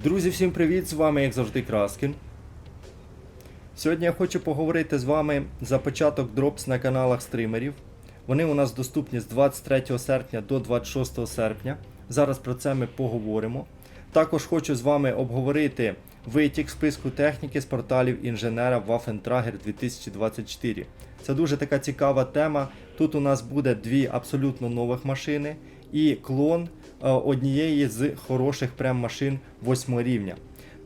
Друзі, всім привіт! З вами, як завжди, Краскін. Сьогодні я хочу поговорити з вами за початок дропс на каналах стримерів. Вони у нас доступні з 23 серпня до 26 серпня. Зараз про це ми поговоримо. Також хочу з вами обговорити витік списку техніки з порталів інженера Waffentrager 2024. Це дуже така цікава тема. Тут у нас буде дві абсолютно нових машини і клон е, однієї з хороших прем-машин 8 рівня.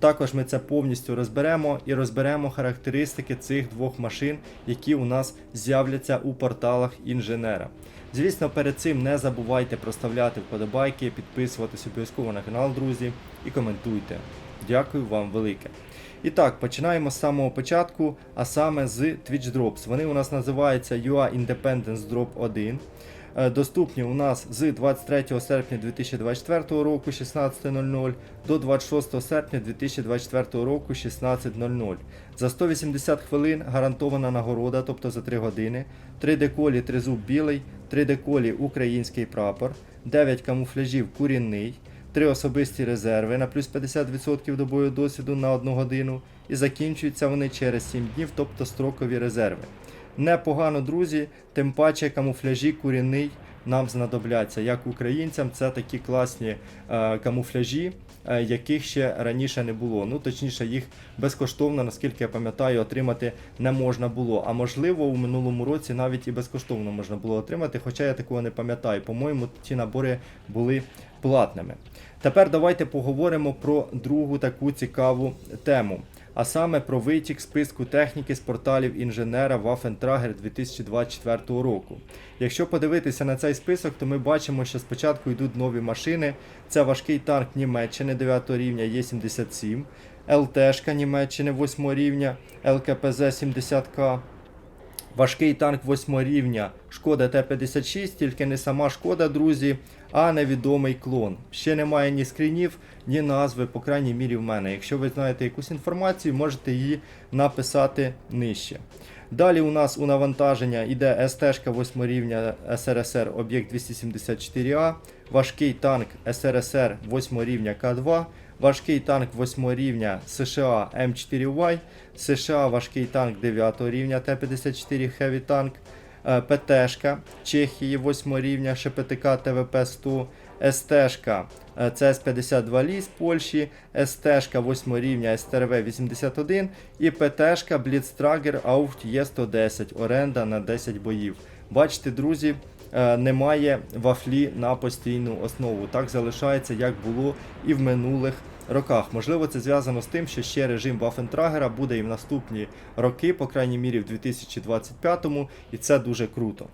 Також ми це повністю розберемо і розберемо характеристики цих двох машин, які у нас з'являться у порталах інженера. Звісно, перед цим не забувайте проставляти вподобайки, підписуватись обов'язково на канал, друзі, і коментуйте. Дякую вам велике. І так, починаємо з самого початку, а саме з Twitch Drops. Вони у нас називаються UA Independence Drop 1. Е, Доступні у нас з 23 серпня 2024 року 16.00 до 26 серпня 2024 року 16.00. За 180 хвилин гарантована нагорода, тобто за 3 години. 3 деколі тризуб білий, 3 деколі український прапор, 9 камуфляжів курінний, 3 особисті резерви на плюс 50% до бою досвіду на 1 годину. І закінчуються вони через 7 днів, тобто строкові резерви. Непогано, друзі, тим паче камуфляжі курінний нам знадобляться. Як українцям, це такі класні е, камуфляжі, е, яких ще раніше не було. Ну, точніше, їх безкоштовно, наскільки я пам'ятаю, отримати не можна було. А можливо, у минулому році навіть і безкоштовно можна було отримати, хоча я такого не пам'ятаю. По-моєму, ті набори були платними. Тепер давайте поговоримо про другу таку цікаву тему а саме про витік списку техніки з порталів інженера Waffentrager 2024 року. Якщо подивитися на цей список, то ми бачимо, що спочатку йдуть нові машини. Це важкий танк Німеччини 9 рівня Є77, ЛТшка Німеччини 8 рівня, ЛКПЗ 70К. Важкий танк 8 рівня Шкода Т-56, тільки не сама шкода, друзі, а невідомий клон. Ще немає ні скрінів, ні назви, по крайній мірі в мене. Якщо ви знаєте якусь інформацію, можете її написати нижче. Далі у нас у навантаження йде СТ 8 рівня СРСР об'єкт 274А, важкий танк СРСР 8 рівня К2, важкий танк 8 рівня США М4Y, США важкий танк 9 рівня Т-54 Heavy Tank, е, ПТшка Чехії 8 рівня ШПТК ТВП-100, СТшка е, ЦС-52 Ліс Польщі, СТшка 8 рівня СТРВ-81 і ПТшка Бліцтрагер Ауфт Є110 оренда на 10 боїв. Бачите, друзі, немає вафлі на постійну основу. Так залишається, як було і в минулих роках. Можливо, це зв'язано з тим, що ще режим Вафентрагера буде і в наступні роки, по крайній мірі в 2025-му, і це дуже круто.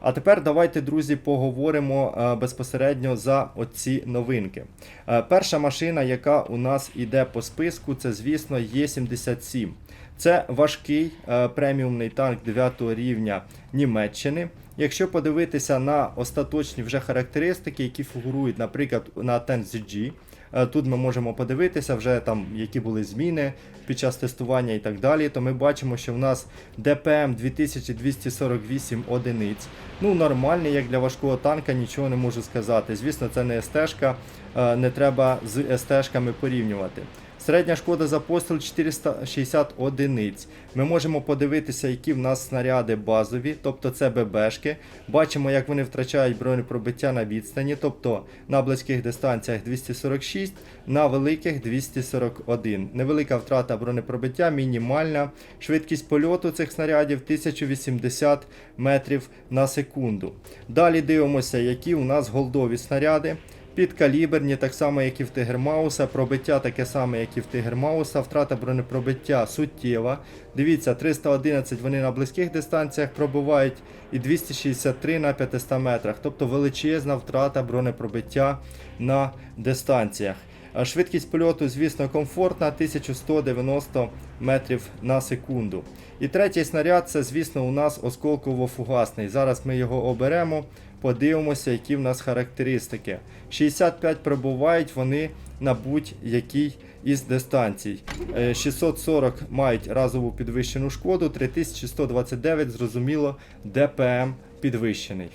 А тепер давайте, друзі, поговоримо е, безпосередньо за оці новинки. Е, перша машина, яка у нас іде по списку, це, звісно, Є77. Це важкий е, преміумний танк 9 рівня Німеччини. Якщо подивитися на остаточні вже характеристики, які фігурують, наприклад, на TenZG, Е, Тут ми можемо подивитися вже там, які були зміни під час тестування і так далі. То ми бачимо, що в нас ДПМ 2248 одиниць. Ну, нормальний, як для важкого танка, нічого не можу сказати. Звісно, це не СТ-шка, е, не треба з СТ-шками порівнювати. Середня шкода за постріл 460 одиниць. Ми можемо подивитися, які в нас снаряди базові, тобто це ББшки. Бачимо, як вони втрачають бронепробиття на відстані, тобто на близьких дистанціях 246, на великих 241. Невелика втрата бронепробиття, мінімальна. Швидкість польоту цих снарядів 1080 метрів на секунду. Далі дивимося, які у нас голдові снаряди. Підкаліберні, так само, як і в Тигермауса, пробиття таке саме, як і в Тигермауса, втрата бронепробиття суттєва. Дивіться, 311 вони на близьких дистанціях пробувають і 263 на 500 метрах, тобто величезна втрата бронепробиття на дистанціях. Швидкість польоту, звісно, комфортна, 1190 метрів на секунду. І третій снаряд це, звісно, у нас осколково-фугасний. Зараз ми його оберемо, подивимося, які в нас характеристики. 65 пробувають вони на будь-якій із дистанцій. Е, 640 мають разову підвищену шкоду, 3129, зрозуміло, ДПМ підвищений.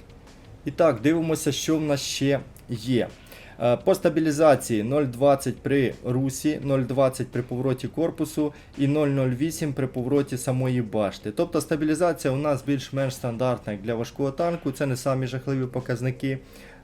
І так, дивимося, що в нас ще є. Е, По стабілізації 0,20 при русі, 0,20 при повороті корпусу і 0,08 при повороті самої башти. Тобто стабілізація у нас більш-менш стандартна як для важкого танку, це не самі жахливі показники.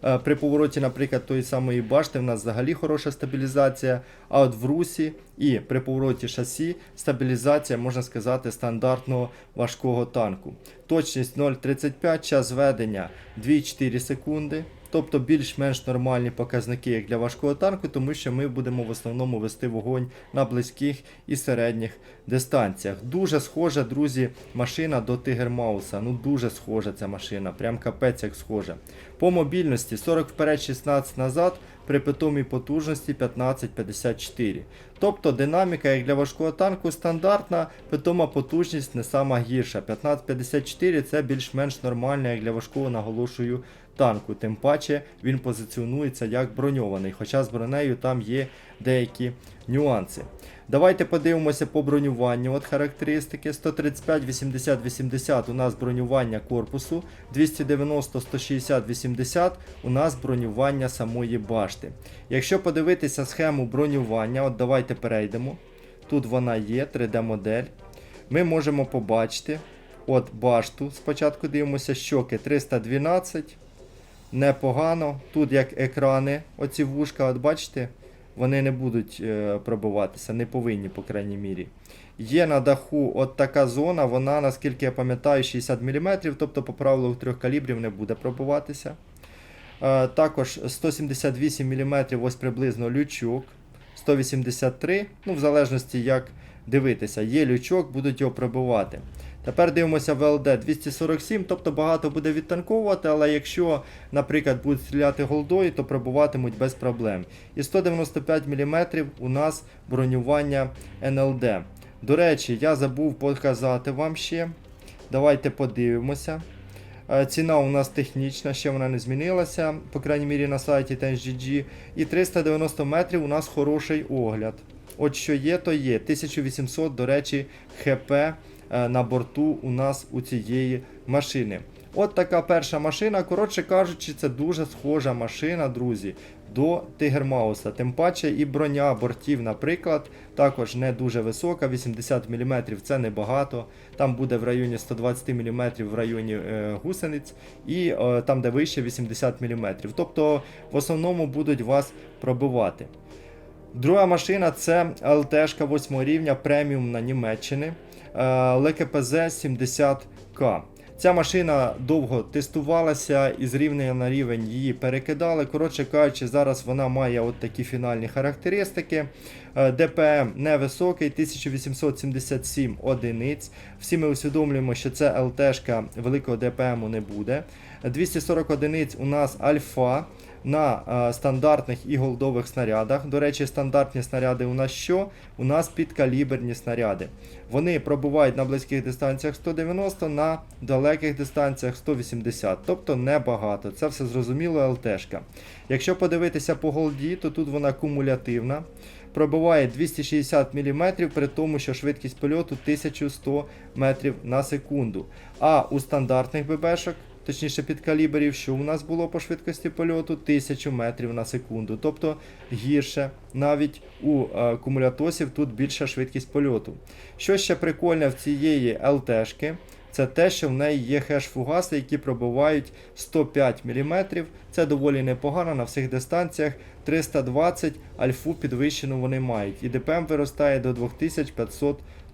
Е, При повороті, наприклад, тої самої башти, в нас взагалі хороша стабілізація. А от в русі і при повороті шасі стабілізація, можна сказати, стандартного важкого танку. Точність 0,35, час ведення 2,4 секунди. Тобто більш-менш нормальні показники як для важкого танку, тому що ми будемо в основному вести вогонь на близьких і середніх дистанціях. Дуже схожа, друзі, машина до Mouse. Ну дуже схожа ця машина, прям капець як схожа. По мобільності 40 вперед, 16 назад, при питомій потужності 15-54. Тобто динаміка, як для важкого танку, стандартна, питома потужність не сама гірша. 15-54 це більш-менш нормально, як для важкого наголошую танку. Тим паче він позиціонується як броньований, хоча з бронею там є деякі нюанси. Давайте подивимося по бронюванню. От характеристики 135, 80, 80 у нас бронювання корпусу, 290, 160, 80 у нас бронювання самої башти. Якщо подивитися схему бронювання, от давайте перейдемо. Тут вона є, 3D-модель. Ми можемо побачити. От башту. Спочатку дивимося, щоки 312. Непогано. Тут як екрани, оці вушка, от бачите, вони не будуть е, пробиватися, не повинні, по крайній мірі. Є на даху от така зона, вона, наскільки я пам'ятаю, 60 мм, тобто по правилу трьох калібрів не буде пробиватися. Е, також 178 мм, ось приблизно лючок. 183, ну в залежності як дивитися, є лючок, будуть його пробивати. Тепер дивимося ВЛД 247, тобто багато буде відтанковувати, але якщо, наприклад, будуть стріляти голдою, то пробуватимуть без проблем. І 195 мм у нас бронювання НЛД. До речі, я забув показати вам ще. Давайте подивимося. Е, Ціна у нас технічна, ще вона не змінилася, по крайній мірі на сайті TenGG. І 390 метрів у нас хороший огляд. От що є, то є. 1800, до речі, ХП на борту у нас у цієї машини. От така перша машина. Коротше кажучи, це дуже схожа машина, друзі, до Тигермауса. Тим паче і броня бортів, наприклад, також не дуже висока, 80 мм це небагато. Там буде в районі 120 мм в районі е, гусениць, і е, там, де вище 80 мм. Тобто в основному будуть вас пробивати. Друга машина це ЛТшка 8 рівня преміум на Німеччини е, ЛКПЗ 70К. Ця машина довго тестувалася і з рівня на рівень її перекидали. Коротше кажучи, зараз вона має от такі фінальні характеристики. Е, ДПМ невисокий, 1877 одиниць. Всі ми усвідомлюємо, що це ЛТшка великого ДПМу не буде. 240 одиниць у нас альфа на е, стандартних і голдових снарядах. До речі, стандартні снаряди у нас що? У нас підкаліберні снаряди. Вони пробувають на близьких дистанціях 190, на далеких дистанціях 180, тобто небагато. Це все зрозуміло ЛТшка. Якщо подивитися по голді, то тут вона кумулятивна. Пробиває 260 мм, при тому, що швидкість польоту 1100 метрів на секунду. А у стандартних ББшок точніше підкаліберів, що у нас було по швидкості польоту 1000 метрів на секунду. Тобто гірше, навіть у е, кумулятосів тут більша швидкість польоту. Що ще прикольне в цієї ЛТшки, це те, що в неї є хеш-фугаси, які пробивають 105 мм. Це доволі непогано на всіх дистанціях. 320 альфу підвищену вони мають. І ДПМ виростає до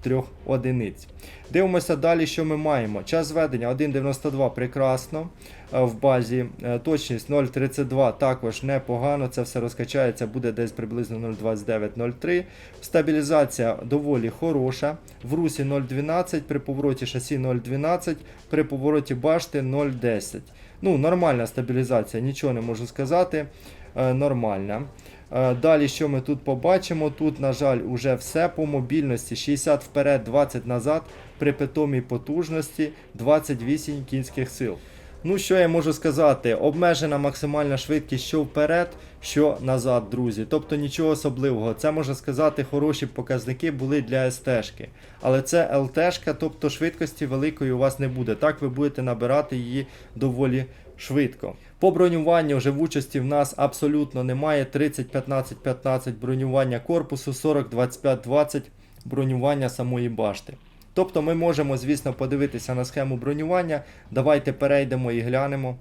2503 одиниць. Дивимося далі, що ми маємо. Час зведення 1.92 прекрасно. Е, В базі Е, точність 0.32 також непогано. Це все розкачається, буде десь приблизно 0.29-0.3. Стабілізація доволі хороша. В русі 0.12, при повороті шасі 0.12, при повороті башти 0.10. Ну, нормальна стабілізація, нічого не можу сказати. Е, Нормальна. Е, Далі, що ми тут побачимо? Тут, на жаль, уже все по мобільності. 60 вперед, 20 назад, при питомій потужності 28 кінських сил. Ну, що я можу сказати? Обмежена максимальна швидкість що вперед, що назад, друзі. Тобто нічого особливого. Це можна сказати, хороші показники були для СТ-шки. Але це ЛТ-шка, тобто швидкості великої у вас не буде. Так ви будете набирати її доволі швидко. По бронюванню живучості в участі в нас абсолютно немає. 30, 15, 15 бронювання корпусу, 40, 25, 20 бронювання самої башти. Тобто ми можемо, звісно, подивитися на схему бронювання. Давайте перейдемо і глянемо.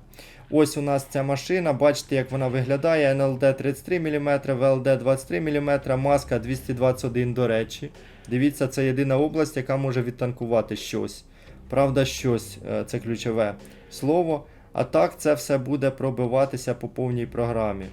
Ось у нас ця машина, бачите, як вона виглядає. НЛД 33 мм, ВЛД 23 мм, маска 221 до речі. Дивіться, це єдина область, яка може відтанкувати щось. Правда, щось е, це ключове слово. А так це все буде пробиватися по повній програмі.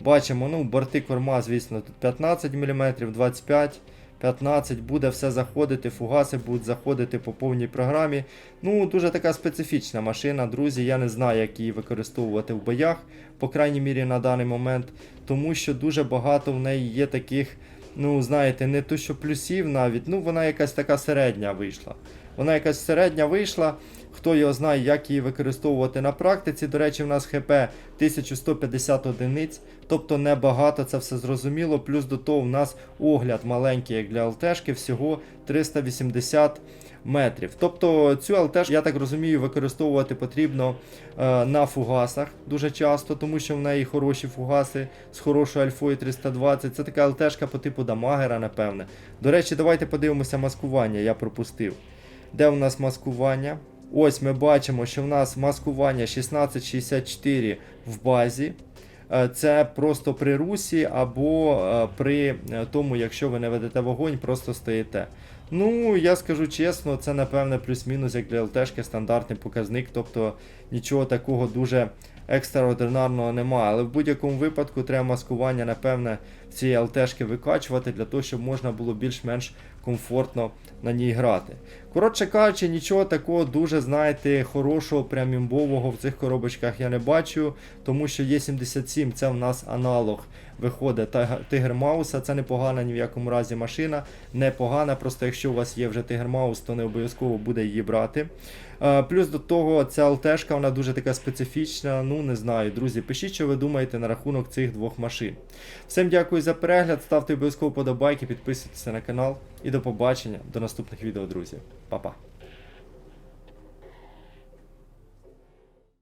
Бачимо, ну, борти корма, звісно, тут 15 мм, 25 15 буде все заходити, фугаси будуть заходити по повній програмі. Ну, дуже така специфічна машина, друзі. Я не знаю, як її використовувати в боях, по крайній мірі на даний момент, тому що дуже багато в неї є таких, ну, знаєте, не то що плюсів навіть, ну вона якась така середня вийшла. Вона якась середня вийшла. Хто його знає, як її використовувати на практиці. До речі, в нас ХП 1150 одиниць, тобто небагато, це все зрозуміло. Плюс до того, в нас огляд маленький, як для ЛТшки, всього 380 метрів. Тобто цю ЛТ, я так розумію, використовувати потрібно е, на фугасах дуже часто, тому що в неї хороші фугаси з хорошою альфою 320. Це така ЛТшка по типу дамагера, напевне. До речі, давайте подивимося маскування, я пропустив. Де у нас маскування? Ось ми бачимо, що в нас маскування 1664 в базі. Е, Це просто при русі або е, при е, тому, якщо ви не ведете вогонь, просто стоїте. Ну, я скажу чесно, це напевне плюс-мінус як для ЛТшки стандартний показник, тобто нічого такого дуже екстраординарного немає. Але в будь-якому випадку треба маскування, напевне, цієї ЛТшки викачувати для того, щоб можна було більш-менш комфортно на ній грати. Коротше кажучи, нічого такого дуже, знаєте, хорошого, прям імбового в цих коробочках я не бачу, тому що Є77 це в нас аналог виходить Тигр Мауса. Це непогана ні в якому разі машина. Непогана, просто якщо у вас є вже Тигр Маус, то не обов'язково буде її брати. Е, Плюс до того, ця ЛТшка, вона дуже така специфічна. Ну, не знаю, друзі, пишіть, що ви думаєте на рахунок цих двох машин. Всім дякую за перегляд, ставте обов'язково подобайки, підписуйтесь на канал і до побачення до наступних відео, друзі. Па-па.